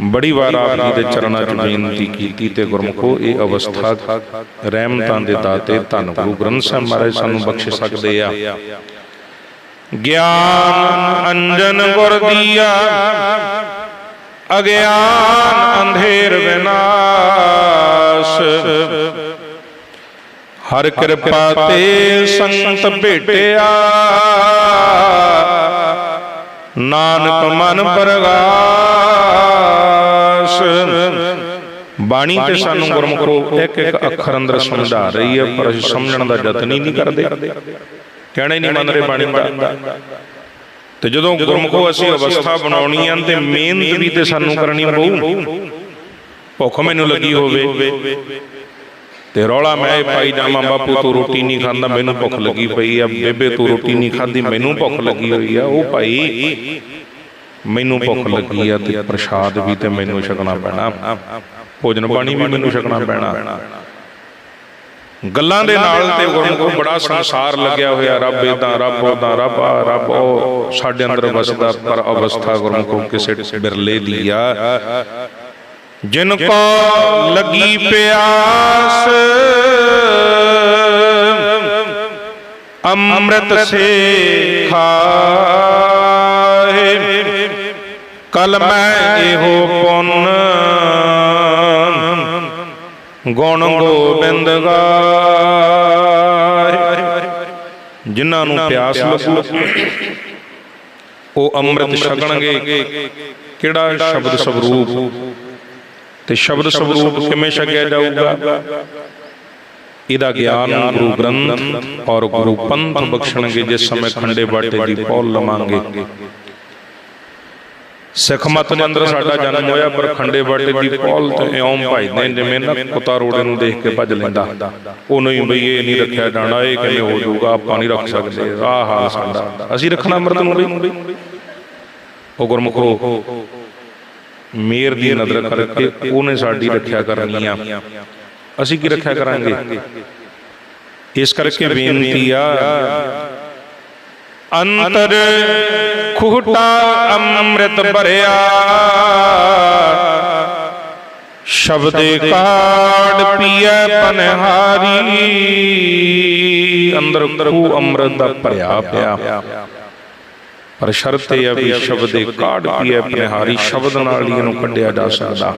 ਬੜੀ ਵਾਰ ਆਪ ਜੀ ਦੇ ਚਰਨਾਂ 'ਚ ਬੇਨਤੀ ਕੀਤੀ ਤੇ ਗੁਰਮਖੋ ਇਹ ਅਵਸਥਾ ਰਹਿਮਤਾਂ ਦੇ ਦਾਤੇ ਧੰਨ ਗੁਰੂ ਗ੍ਰੰਥ ਸਾਹਿਬ ਮਹਾਰਾਜ ਸਾਨੂੰ ਬਖਸ਼ ਸਕਦੇ ਆ। ਗਿਆਨ ਅੰਜਨ ਗੁਰ ਦੀਆ ਅਗਿਆਨ ਅੰਧੇਰ ਵਿਨਾਸ਼। ਹਰ ਕਿਰਪਾ ਤੇ ਸੰਤ ਭੇਟਿਆ। ਨਾਨਕ ਮਨ ਪ੍ਰਗਾਸ਼ ਬਾਣੀ ਤੇ ਸਾਨੂੰ ਗੁਰਮੁਖੋ ਇੱਕ ਇੱਕ ਅੱਖਰ ਅੰਦਰ ਸਮਝਾ ਰਹੀ ਹੈ ਪਰ ਅਸੀਂ ਸਮਝਣ ਦਾ ਯਤਨ ਹੀ ਨਹੀਂ ਕਰਦੇ। ਕਹਿਣਾ ਹੀ ਨਹੀਂ ਮੰਨ ਰਹੇ ਬਾਣੀ ਦਾ। ਤੇ ਜਦੋਂ ਗੁਰਮੁਖੋ ਅਸੀਂ ਅਵਸਥਾ ਬਣਾਉਣੀ ਆਂ ਤੇ ਮਿਹਨਤ ਵੀ ਤੇ ਸਾਨੂੰ ਕਰਨੀ ਪਊ। ਭੁੱਖ ਮੈਨੂੰ ਲੱਗੀ ਹੋਵੇ। ਤੇ ਰੌਲਾ ਮੈਂ ਪਾਈ ਜਾਵਾਂ ਬਾਪੂ ਤੂੰ ਰੋਟੀ ਨਹੀਂ ਖਾਂਦਾ ਮੈਨੂੰ ਭੁੱਖ ਲੱਗੀ ਪਈ ਆ ਬੇਬੇ ਤੂੰ ਰੋਟੀ ਨਹੀਂ ਖਾਂਦੀ ਮੈਨੂੰ ਭੁੱਖ ਲੱਗੀ ਹੋਈ ਆ ਉਹ ਭਾਈ ਮੈਨੂੰ ਭੁੱਖ ਲੱਗੀ ਆ ਤੇ ਪ੍ਰਸ਼ਾਦ ਵੀ ਤੇ ਮੈਨੂੰ ਛਕਣਾ ਪੈਣਾ। ਭੋਜਨ ਪਾਣੀ ਵੀ ਮੈਨੂੰ ਛਕਣਾ ਪੈਣਾ। ਗੱਲਾਂ ਦੇ ਨਾਲ ਤੇ ਗੁਰਮੁਖ ਬੜਾ ਸੰਸਾਰ ਲੱਗਿਆ ਹੋਇਆ ਰੱਬ ਇਦਾਂ ਰੱਬ ਉਦਾਂ ਰੱਬ ਆ ਰੱਬ ਉਹ ਸਾਡੇ ਅੰਦਰ ਵਸਦਾ ਪਰ ਅਵਸਥਾ ਗੁਰਮੁਖ ਕਿਸੇ ਬਿਰਲੇ ਦੀ ਆ। ਜਿਨ ਕੋ ਲੱਗੀ ਪਿਆਸ ਅੰਮ੍ਰਿਤ ਸੇ ਖਾਏ। ਕਲ ਮੈਂ ਇਹੋ ਪੁੰਨ ਗੁਣ ਗੋਬਿੰਦ ਗਾਏ। ਜਿਨ੍ਹਾਂ ਨੂੰ ਪਿਆਸ ਲੱਗੂ। ਉਹ ਅੰਮ੍ਰਿਤ ਛਕਣਗੇ। ਕਿਹੜਾ ਸ਼ਬਦ ਸਵਰੂਪ? ਤੇ ਸ਼ਬਦ ਸਵਰੂਪ ਕਿਵੇਂ ਛਕਿਆ ਜਾਊਗਾ? ਇਹਦਾ ਗਿਆਨ ਗੁਰੂ ਗ੍ਰੰਥ ਔਰ ਗੁਰੂ ਪੰਥ ਬਖਸ਼ਣਗੇ। ਜਿਸ ਸਮੇਂ ਖੰਡੇ ਬਾਟੇ ਦੀ ਪੌਲ ਲਵਾਂਗੇ। ਸਿੱਖ ਦੇ ਅੰਦਰ ਸਾਡਾ ਜਨਮ ਹੋਇਆ, ਪਰ ਖੰਡੇ ਬਾਟੇ ਦੀ ਪੌਲ ਤੇ ਇਉਂ ਭਜਦੇ ਜਿਵੇਂ ਨਾ ਕੁੱਤਾ ਰੋੜੇ ਨੂੰ ਦੇਖ ਕੇ ਭੱਜ ਲੈਂਦਾ। ਉਹਨੂੰ ਹੀ ਬਈ ਇਹ ਨਹੀਂ ਰੱਖਿਆ ਜਾਣਾ, ਇਹ ਕਿਵੇਂ ਹੋ ਜਾਊਗਾ, ਆਪਾਂ ਨਹੀਂ ਰੱਖ ਸਕਦੇ। ਆਹ ਹਾਲ ਸਾਡਾ। ਅਸੀਂ ਰੱਖਣਾ ਅੰਮ੍ਰਿਤ ਨੂੰ ਬਈ। ਉਹ ਗੁਰਮੁਖੋ ਮੇਰ ਦੀ ਨਜ਼ਰ ਕਰਕੇ ਉਹਨੇ ਸਾਡੀ ਰੱਖਿਆ ਕਰਨੀ ਆ ਅਸੀਂ ਕੀ ਰੱਖਿਆ ਕਰਾਂਗੇ? ਇਸ ਕਰਕੇ ਬੇਨਤੀ ਆ ਅੰਤਰ ਖੁਹਟਾ ਅੰਮ੍ਰਿਤ ਭਰਿਆ। ਸ਼ਬਦੇ ਕਾੜ ਪੀਐ ਪਨਹਾਰੀ। ਅੰਦਰ ਖੂ ਅੰਮ੍ਰਿਤ ਦਾ ਭਰਿਆ ਪਿਆ। ਪਰ ਸ਼ਰਤ ਇਹ ਆ ਵੀ ਸ਼ਬਦੇ ਕਾੜ ਪੀਐ ਪਨਹਾਰੀ ਸ਼ਬਦ ਨਾਲ ਹੀ ਇਹਨੂੰ ਕੱਢਿਆ ਜਾ ਸਕਦਾ।